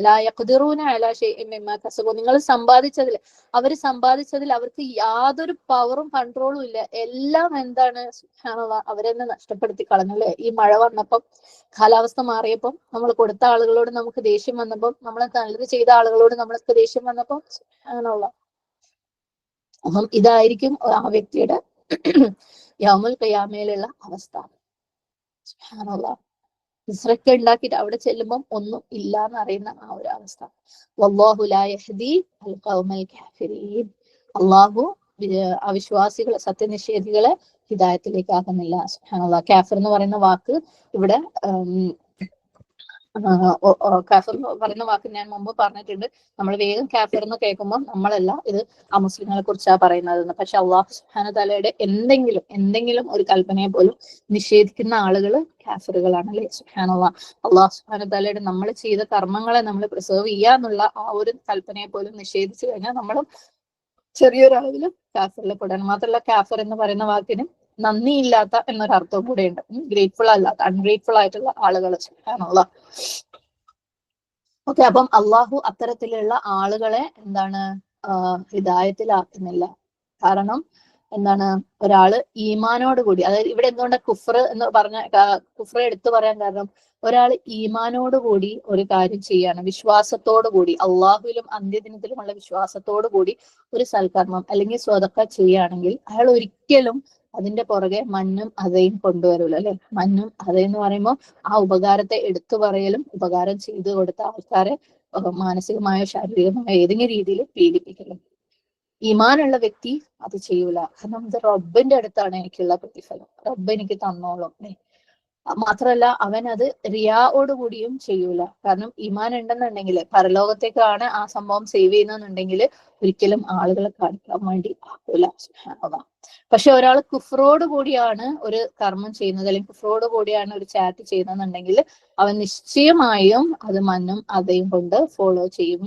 S1: നിങ്ങൾ സമ്പാദിച്ചതിൽ അവർ സമ്പാദിച്ചതിൽ അവർക്ക് യാതൊരു പവറും കൺട്രോളും ഇല്ല. എല്ലാം എന്താണ് അവരെന്നെ നഷ്ടപ്പെടുത്തി കളഞ്ഞു അല്ലെ? ഈ മഴ വന്നപ്പം കാലാവസ്ഥ മാറിയപ്പം നമ്മൾ കൊടുത്ത ആളുകളോട് നമുക്ക് ദേഷ്യം വന്നപ്പം നമ്മൾ നല്ലത് ചെയ്ത ആളുകളോട് നമ്മൾക്ക് ദേഷ്യം വന്നപ്പം സുബ്ഹാനല്ലാഹ് അപ്പം ഇതായിരിക്കും ആ വ്യക്തിയുടെ യൗമുൽ കയ്യാമയിലുള്ള അവസ്ഥ. ഇസ്രൊക്കെ ഉണ്ടാക്കിയിട്ട് അവിടെ ചെല്ലുമ്പം ഒന്നും ഇല്ല എന്ന് അറിയുന്ന ആ ഒരു അവസ്ഥ. അള്ളാഹു അവിശ്വാസികളെ സത്യനിഷേധികളെ ഹിദായത്തിലേക്ക് ആക്കുന്നില്ല. കാഫിർ എന്ന് പറയുന്ന വാക്ക് ഇവിടെ കാഫിർ പറയുന്ന വാക്ക് ഞാൻ മുമ്പ് പറഞ്ഞിട്ടുണ്ട്. നമ്മൾ വേഗം കാഫർ എന്ന് കേൾക്കുമ്പോൾ നമ്മളല്ല ഇത് ആ മുസ്ലിങ്ങളെ കുറിച്ചാണ് പറയുന്നത് പക്ഷെ അള്ളാഹു സുഹാന തലയുടെ എന്തെങ്കിലും എന്തെങ്കിലും ഒരു കൽപ്പനയെ പോലും നിഷേധിക്കുന്ന ആളുകൾ കാഫറുകളാണ് അല്ലെ? സുഹാനുള്ള അള്ളാഹു സുഹാന തലയുടെ നമ്മൾ ചെയ്ത കർമ്മങ്ങളെ നമ്മൾ പ്രിസേർവ് ചെയ്യാന്നുള്ള ആ ഒരു കൽപ്പനയെ പോലും നിഷേധിച്ചു കഴിഞ്ഞാൽ നമ്മളും ചെറിയൊരളവിൽ കാഫറിൽ പെടാൻ മാത്രമല്ല കാഫർ എന്ന് പറയുന്ന വാക്കിന് നന്ദിയില്ലാത്ത എന്നൊരർത്ഥവും കൂടെയുണ്ട്. ഗ്രേറ്റ്ഫുൾ അല്ലാത്ത അൺഗ്രേറ്റ്ഫുൾ ആയിട്ടുള്ള ആളുകൾ എന്നുള്ള ഓക്കെ അപ്പം അള്ളാഹു അത്തരത്തിലുള്ള ആളുകളെ എന്താണ് ഹിദായത്തിലാക്കുന്നില്ല. കാരണം എന്താണ് ഒരാൾ ഈമാനോട് കൂടി അതായത് ഇവിടെ എന്തുകൊണ്ട് കുഫർ എന്ന് പറഞ്ഞ കുഫർ എടുത്തു പറയാൻ കാരണം ഒരാൾ ഈമാനോട് കൂടി ഒരു കാര്യം ചെയ്യാണ്. വിശ്വാസത്തോടു കൂടി അള്ളാഹുവിലും അന്ത്യദിനത്തിലുമുള്ള വിശ്വാസത്തോടു കൂടി ഒരു സൽക്കർമ്മം അല്ലെങ്കിൽ സ്വതക്ക ചെയ്യുകയാണെങ്കിൽ അയാൾ ഒരിക്കലും അതിന്റെ പുറകെ മഞ്ഞും അതയും കൊണ്ടുവരൂല അല്ലെ? മഞ്ഞും അതയെന്ന് പറയുമ്പോൾ ആ ഉപകാരത്തെ എടുത്തു പറയലും ഉപകാരം ചെയ്തു കൊടുത്ത ആൾക്കാരെ മാനസികമായോ ശാരീരികമായോ ഏതെങ്കിലും രീതിയിൽ പീഡിപ്പിക്കലും. ഈമാനുള്ള വ്യക്തി അത് ചെയ്യൂല. കാരണം ഇത് റബ്ബിന്റെ അടുത്താണ് എനിക്കുള്ള പ്രതിഫലം. റബ്ബ് എനിക്ക് തന്നോളും മാത്രല്ല അവൻ അത് റിയായോട് കൂടിയും ചെയ്യൂല കാരണം ഇമാൻ ഉണ്ടെന്നുണ്ടെങ്കിൽ പരലോകത്തേക്കാണ് ആ സംഭവം സേവ് ചെയ്യുന്നെന്നുണ്ടെങ്കിൽ ഒരിക്കലും ആളുകളെ കാണിക്കാൻ വേണ്ടി ആക്കൂല. പക്ഷെ ഒരാൾ കുഫറോട് കൂടിയാണ് ഒരു കർമ്മം ചെയ്യുന്നത് അല്ലെങ്കിൽ കുഫറോട് കൂടിയാണ് ഒരു ചാറ്റ് ചെയ്യുന്നതെന്നുണ്ടെങ്കിൽ അവൻ നിശ്ചയമായും അത് മണ്ണും അതയും കൊണ്ട് ഫോളോ ചെയ്യും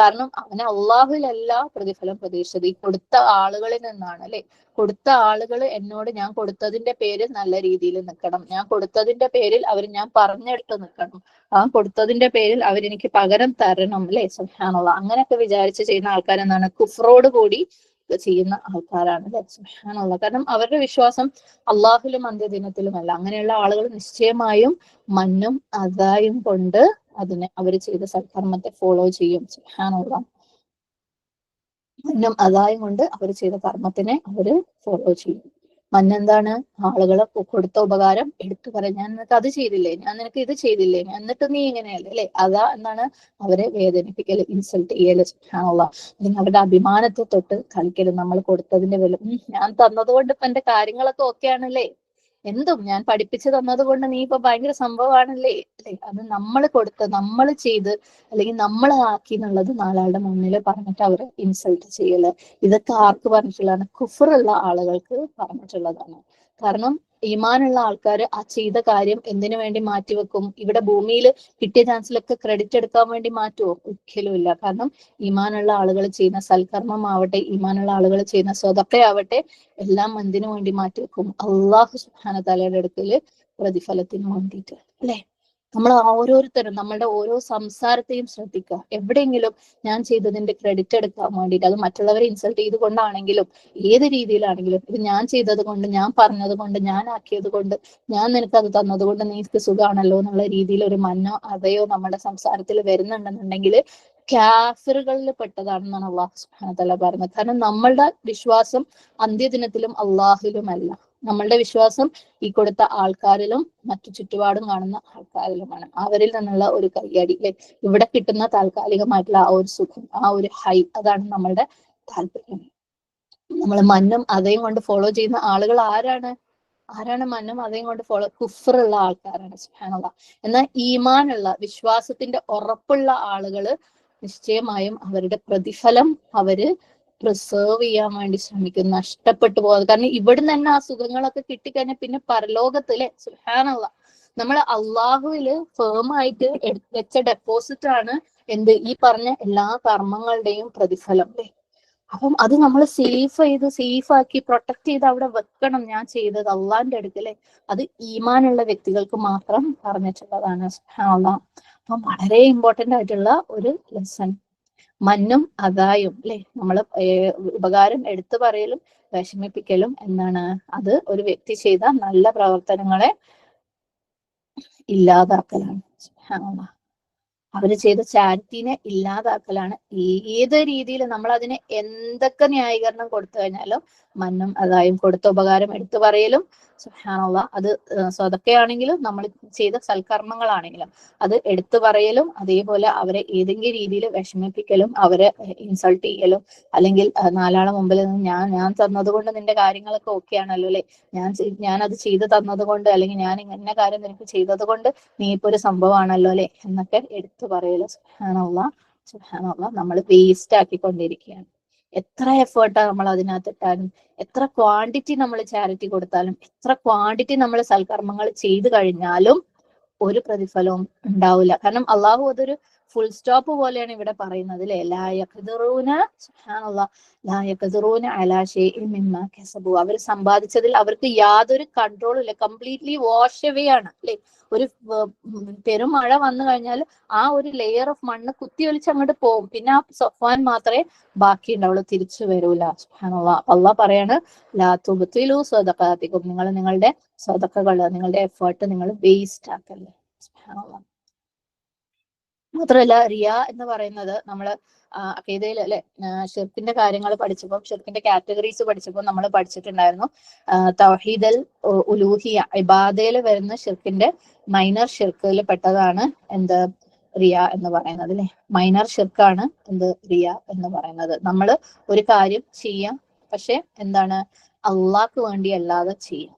S1: കാരണം അവന് അള്ളാഹുലല്ല പ്രതിഫലം പ്രതീക്ഷിച്ചത്. ഈ കൊടുത്ത ആളുകളിൽ നിന്നാണ് അല്ലെ? കൊടുത്ത ആളുകൾ എന്നോട് ഞാൻ കൊടുത്തതിന്റെ പേരിൽ നല്ല രീതിയിൽ നിൽക്കണം. ഞാൻ കൊടുത്തതിന്റെ പേരിൽ അവർ ഞാൻ പറഞ്ഞെടുത്ത് നിൽക്കണം. ആ കൊടുത്തതിന്റെ പേരിൽ അവരെനിക്ക് പകരം തരണം അല്ലെ? സുഹാനുള്ള അങ്ങനെയൊക്കെ വിചാരിച്ച് ചെയ്യുന്ന ആൾക്കാരെന്താണ്? കുഫറോട് കൂടി ചെയ്യുന്ന ആൾക്കാരാണ് അല്ലെ? സുഹാനുള്ള കാരണം അവരുടെ വിശ്വാസം അള്ളാഹുലും അന്ത്യദിനത്തിലുമല്ല അങ്ങനെയുള്ള ആളുകൾ നിശ്ചയമായും മണ്ണും അതായും കൊണ്ട് അതിനെ അവർ ചെയ്ത സൽക്കർമ്മത്തെ ഫോളോ ചെയ്യും. സുഹാനുള്ള മണ്ണും അതായും കൊണ്ട് അവർ ചെയ്ത കർമ്മത്തിനെ അവർ ഫോളോ ചെയ്യും. മണ്ണെന്താണ് ആളുകളെ കൊടുത്ത ഉപകാരം എടുത്തു പറയാം. ഞാൻ നിനക്ക് അത് ചെയ്തില്ലേ? ഞാൻ നിനക്ക് ഇത് ചെയ്തില്ലേ? എന്നിട്ട് നീ ഇങ്ങനെയല്ലേ? അല്ലെ? അതാ എന്നാണ് അവരെ വേദനിപ്പിക്കൽ ഇൻസൾട്ട് ചെയ്യൽ. സുഖാനുള്ള അല്ലെങ്കിൽ അവരുടെ അഭിമാനത്തെ തൊട്ട് കളിക്കൽ. നമ്മൾ കൊടുത്തതിന്റെ വില ഞാൻ തന്നതുകൊണ്ട് ഇപ്പൊ എന്റെ കാര്യങ്ങളൊക്കെ ഓക്കെ ആണല്ലേ? എന്തും ഞാൻ പഠിപ്പിച്ചു തന്നത് കൊണ്ട് നീ ഇപ്പൊ ഭയങ്കര സംഭവമാണല്ലേ അല്ലെ അത് നമ്മൾ കൊടുത്ത് നമ്മൾ ചെയ്ത് അല്ലെങ്കിൽ നമ്മൾ ആക്കി എന്നുള്ളത് നാലാളുടെ മുന്നിൽ പറഞ്ഞിട്ട് അവരെ ഇൻസൾട്ട് ചെയ്യൽ. ഇതൊക്കെ ആർക്ക് പറഞ്ഞിട്ടുള്ളതാണ്? കുഫറുള്ള ആളുകൾക്ക് പറഞ്ഞിട്ടുള്ളതാണ്. കാരണം ഈമാനുള്ള ആൾക്കാർ ആ ചെയ്ത കാര്യം എന്തിനു വേണ്ടി മാറ്റിവെക്കും? ഇവിടെ ഭൂമിയിൽ കിട്ടിയ ചാൻസിലൊക്കെ ക്രെഡിറ്റ് എടുക്കാൻ വേണ്ടി മാറ്റുമോ ഒരിക്കലും ഇല്ല. കാരണം ഈമാനുള്ള ആളുകൾ ചെയ്യുന്ന സൽക്കർമ്മം ആവട്ടെ ഈമാനുള്ള ആളുകൾ ചെയ്യുന്ന സ്വതക്കയാവട്ടെ എല്ലാം എന്തിനു വേണ്ടി മാറ്റിവെക്കും? അള്ളാഹു സുഹാന തലയുടെ അടുക്കൽ പ്രതിഫലത്തിന് വേണ്ടിയിട്ട്. അല്ലെ? നമ്മൾ ഓരോരുത്തരും നമ്മളുടെ ഓരോ സംസാരത്തെയും ശ്രദ്ധിക്കുക എവിടെയെങ്കിലും ഞാൻ ചെയ്തതിന്റെ ക്രെഡിറ്റ് എടുക്കാൻ വേണ്ടിയിട്ട് അത് മറ്റുള്ളവരെ ഇൻസൾട്ട് ചെയ്തുകൊണ്ടാണെങ്കിലും ഏത് രീതിയിലാണെങ്കിലും ഇത് ഞാൻ ചെയ്തത് കൊണ്ട് ഞാൻ പറഞ്ഞത് കൊണ്ട് ഞാൻ ആക്കിയത് കൊണ്ട് ഞാൻ നിനക്ക് അത് തന്നത് കൊണ്ട് നിനക്ക് സുഖമാണല്ലോ എന്നുള്ള രീതിയിൽ ഒരു മന്നോ അതയോ നമ്മുടെ സംസാരത്തിൽ വരുന്നുണ്ടെന്നുണ്ടെങ്കിൽ കാഫിറുകളിൽ പെട്ടതാണെന്നാണ് അള്ളാഹു സുബ്ഹാനതാല പറയുന്നത് കാരണം നമ്മളുടെ വിശ്വാസം അന്ത്യദിനത്തിലും അള്ളാഹിലുമല്ല. നമ്മളുടെ വിശ്വാസം ഈ കൊടുത്ത ആൾക്കാരിലും മറ്റു ചുറ്റുപാടും കാണുന്ന ആൾക്കാരിലുമാണ്. അവരിൽ നിന്നുള്ള ഒരു കയ്യടി ഇവിടെ കിട്ടുന്ന താൽക്കാലികമായിട്ടുള്ള ആ ഒരു സുഖം ആ ഒരു ഹൈ അതാണ് നമ്മളുടെ താല്പര്യം നമ്മൾ മന്നും അതേം കൊണ്ട് ഫോളോ ചെയ്യുന്ന ആളുകൾ ആരാണ്? ആരാണ് മന്നും അതേം കൊണ്ട് ഫോളോ കുഫറുള്ള ആൾക്കാരാണ് സുഹാനുള്ള എന്നാൽ ഈമാനുള്ള വിശ്വാസത്തിന്റെ ഉറപ്പുള്ള ആളുകൾ നിശ്ചയമായും അവരുടെ പ്രതിഫലം അവർ പ്രിസേർവ് ചെയ്യാൻ വേണ്ടി ശ്രമിക്കും നഷ്ടപ്പെട്ടു പോകാതെ കാരണം ഇവിടുന്ന് തന്നെ ആ സുഖങ്ങളൊക്കെ കിട്ടിക്കഴിഞ്ഞാൽ പിന്നെ പരലോകത്തിലെ സുഹാനുള്ള നമ്മൾ അള്ളാഹുവിൽ ഫേം ആയിട്ട് വെച്ച ഡെപ്പോസിറ്റ് ആണ് എന്ത്? ഈ പറഞ്ഞ എല്ലാ കർമ്മങ്ങളുടെയും പ്രതിഫലം. അല്ലെ അപ്പം അത് നമ്മൾ സേഫ് ചെയ്ത് സേഫ് ആക്കി പ്രൊട്ടക്ട് ചെയ്ത് അവിടെ വെക്കണം ഞാൻ ചെയ്തത് അള്ളാന്റെ അടുക്കലെ. അത് ഈമാനുള്ള വ്യക്തികൾക്ക് മാത്രം പറഞ്ഞിട്ടുള്ളതാണ് അപ്പം വളരെ ഇമ്പോർട്ടന്റ് ആയിട്ടുള്ള ഒരു ലെസൺ മന്നും അതായും അല്ലെ നമ്മൾ ഉപകാരം എടുത്തു പറയലും വിഷമിപ്പിക്കലും എന്നാണ് അത് ഒരു വ്യക്തി ചെയ്ത നല്ല പ്രവർത്തനങ്ങളെ ഇല്ലാതാക്കലാണ്. അവർ ചെയ്ത ചാരിറ്റീനെ ഇല്ലാതാക്കലാണ്. ഏത് രീതിയിൽ നമ്മൾ അതിന് എന്തൊക്കെ ന്യായീകരണം കൊടുത്തു കഴിഞ്ഞാലും മന്നും അതായും കൊടുത്ത ഉപകാരം എടുത്തു പറയലും സുഹാനുള്ള അത് സ്വതക്കയാണെങ്കിലും നമ്മൾ ചെയ്ത സൽക്കർമ്മങ്ങളാണെങ്കിലും അത് എടുത്തു പറയലും അതേപോലെ അവരെ ഏതെങ്കിലും രീതിയിൽ വിഷമിപ്പിക്കലും അവരെ ഇൻസൾട്ട് ചെയ്യലും അല്ലെങ്കിൽ നാലാളെ മുമ്പിൽ നിന്ന് ഞാൻ ഞാൻ തന്നതുകൊണ്ട് നിന്റെ കാര്യങ്ങളൊക്കെ ഓക്കെ ആണല്ലോ അല്ലെ? ഞാൻ ഞാൻ അത് ചെയ്തു തന്നതുകൊണ്ട് അല്ലെങ്കിൽ ഞാൻ ഇങ്ങനെ കാര്യം നിനക്ക് ചെയ്തത് കൊണ്ട് നീ ഇപ്പൊ ഒരു സംഭവമാണല്ലോ അല്ലെ? എന്നൊക്കെ എടുത്തു പറയൽ സുഹാനുള്ള സുഹാനുള്ള നമ്മൾ വേസ്റ്റ് ആക്കിക്കൊണ്ടിരിക്കുകയാണ്. എത്ര എഫേർട്ടാ നമ്മൾ അതിനകത്ത് ഇട്ടാലും എത്ര ക്വാണ്ടിറ്റി നമ്മൾ ചാരിറ്റി കൊടുത്താലും എത്ര ക്വാണ്ടിറ്റി നമ്മൾ സൽക്കർമ്മങ്ങൾ ചെയ്തു കഴിഞ്ഞാലും ഒരു പ്രതിഫലവും ഉണ്ടാവില്ല. കാരണം അള്ളാഹു അതൊരു ഫുൾ സ്റ്റോപ്പ് പോലെയാണ് ഇവിടെ പറയുന്നത് അല്ലെ? ലായഖദറൂന ലായഖദറൂന അലാ കസബു. അവർ സമ്പാദിച്ചതിൽ അവർക്ക് യാതൊരു കൺട്രോളും ഇല്ല. കംപ്ലീറ്റ്ലി വാഷ് അവേ ആണ് അല്ലെ? ഒരു പെരുമഴ വന്നു കഴിഞ്ഞാൽ ആ ഒരു ലെയർ ഓഫ് മണ്ണ് കുത്തി ഒലിച്ച് അങ്ങോട്ട് പോകും പിന്നെ ആ സൊഫാൻ മാത്രമേ ബാക്കി ഉണ്ടാവുള്ളൂ തിരിച്ചു വരൂല. സുഹാനുള്ള അള്ളാഹ് പറയാണ് ലാ തുബത്തിലു സ്വതക്കാത്തിക്കും നിങ്ങൾ നിങ്ങളുടെ സ്വതക്കകൾ നിങ്ങളുടെ എഫേർട്ട് നിങ്ങൾ വേസ്റ്റ് ആക്കല്ലേ? സുഹാനുള്ള മാത്രമല്ല റിയ എന്ന് പറയുന്നത് നമ്മൾ അക്കീതയിൽ അല്ലെ ഷിർക്കിന്റെ കാര്യങ്ങൾ പഠിച്ചപ്പോൾ ഷിർക്കിന്റെ കാറ്റഗറീസ് പഠിച്ചപ്പോൾ നമ്മൾ പഠിച്ചിട്ടുണ്ടായിരുന്നു. തൗഹീദൽ ഉലൂഹിയ ഇബാദയിൽ വരുന്ന ഷിർക്കിന്റെ മൈനർ ഷിർക്കിൽ പെട്ടതാണ് എന്ത് റിയ എന്ന് പറയുന്നത് അല്ലെ? മൈനർ ഷിർക്കാണ് എന്ത് റിയ എന്ന് പറയുന്നത്. നമ്മൾ ഒരു കാര്യം ചെയ്യാം പക്ഷെ എന്താണ്? അള്ളാഹ്ക്ക് വേണ്ടി അല്ലാതെ ചെയ്യാം.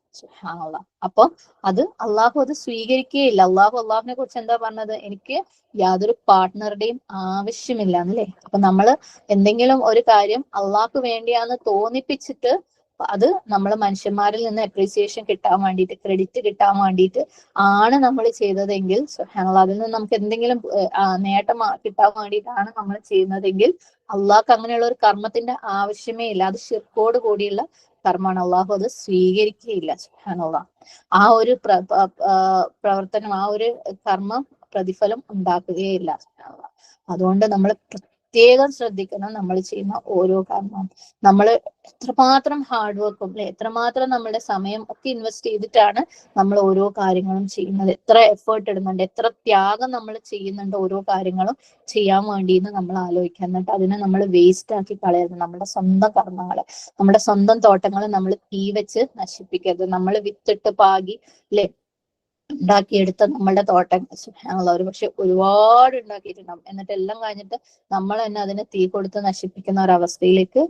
S1: അപ്പൊ അത് അള്ളാഹു അത് സ്വീകരിക്കുകയില്ല അള്ളാഹു അള്ളാഹുവിനെ കുറിച്ച് എന്താ പറഞ്ഞത്? എനിക്ക് യാതൊരു പാർട്ട്ണറുടെയും ആവശ്യമില്ല എന്നല്ലേ അപ്പൊ നമ്മൾ എന്തെങ്കിലും ഒരു കാര്യം അള്ളാഹ്ക്ക് വേണ്ടിയാന്ന് തോന്നിപ്പിച്ചിട്ട് അത് നമ്മൾ മനുഷ്യന്മാരിൽ നിന്ന് അപ്രീസിയേഷൻ കിട്ടാൻ വേണ്ടിയിട്ട് ക്രെഡിറ്റ് കിട്ടാൻ വേണ്ടിയിട്ട് ആണ് നമ്മൾ ചെയ്തതെങ്കിൽ അതിൽ നിന്ന് നമുക്ക് എന്തെങ്കിലും നേട്ടം കിട്ടാൻ വേണ്ടിയിട്ടാണ് നമ്മൾ ചെയ്യുന്നതെങ്കിൽ അള്ളാഹ്ക്ക് അങ്ങനെയുള്ള ഒരു കർമ്മത്തിന്റെ ആവശ്യമേ ഇല്ല. അത് ഷിർക്കോട് കൂടിയുള്ള കർമ്മമാണ്. അള്ളാഹു അത് സ്വീകരിക്കുകയില്ല. സുഹാനുള്ള ആ ഒരു പ്രവർത്തനം ആ ഒരു കർമ്മം പ്രതിഫലം ഉണ്ടാക്കുകയില്ല. അതുകൊണ്ട് നമ്മൾ പ്രത്യേകം ശ്രദ്ധിക്കണം നമ്മൾ ചെയ്യുന്ന ഓരോ കർമ്മം. നമ്മൾ എത്രമാത്രം ഹാർഡ് വർക്കും അല്ലെ എത്രമാത്രം നമ്മുടെ സമയം ഒക്കെ ഇൻവെസ്റ്റ് ചെയ്തിട്ടാണ് നമ്മൾ ഓരോ കാര്യങ്ങളും ചെയ്യുന്നത്. എത്ര എഫേർട്ട് ഇടുന്നുണ്ട് എത്ര ത്യാഗം നമ്മൾ ചെയ്യുന്നുണ്ട് ഓരോ കാര്യങ്ങളും ചെയ്യാൻ വേണ്ടിയെന്ന് നമ്മൾ ആലോചിക്കുക. എന്നിട്ട് അതിനെ നമ്മൾ വേസ്റ്റ് ആക്കി കളയരുത്. നമ്മുടെ സ്വന്തം കർമ്മങ്ങളെ നമ്മുടെ സ്വന്തം തോട്ടങ്ങൾ നമ്മൾ തീ വെച്ച് നശിപ്പിക്കരുത്. നമ്മൾ വിത്തിട്ട് പാകി അല്ലെ ഉണ്ടാക്കിയെടുത്ത നമ്മളുടെ തോട്ടം. ഒരു പക്ഷെ ഒരുപാട് ഉണ്ടാക്കിയിട്ടുണ്ടാവും എന്നിട്ട് എല്ലാം കഴിഞ്ഞിട്ട് നമ്മൾ തന്നെ അതിനെ തീ കൊടുത്ത് നശിപ്പിക്കുന്ന ഒരവസ്ഥയിലേക്ക്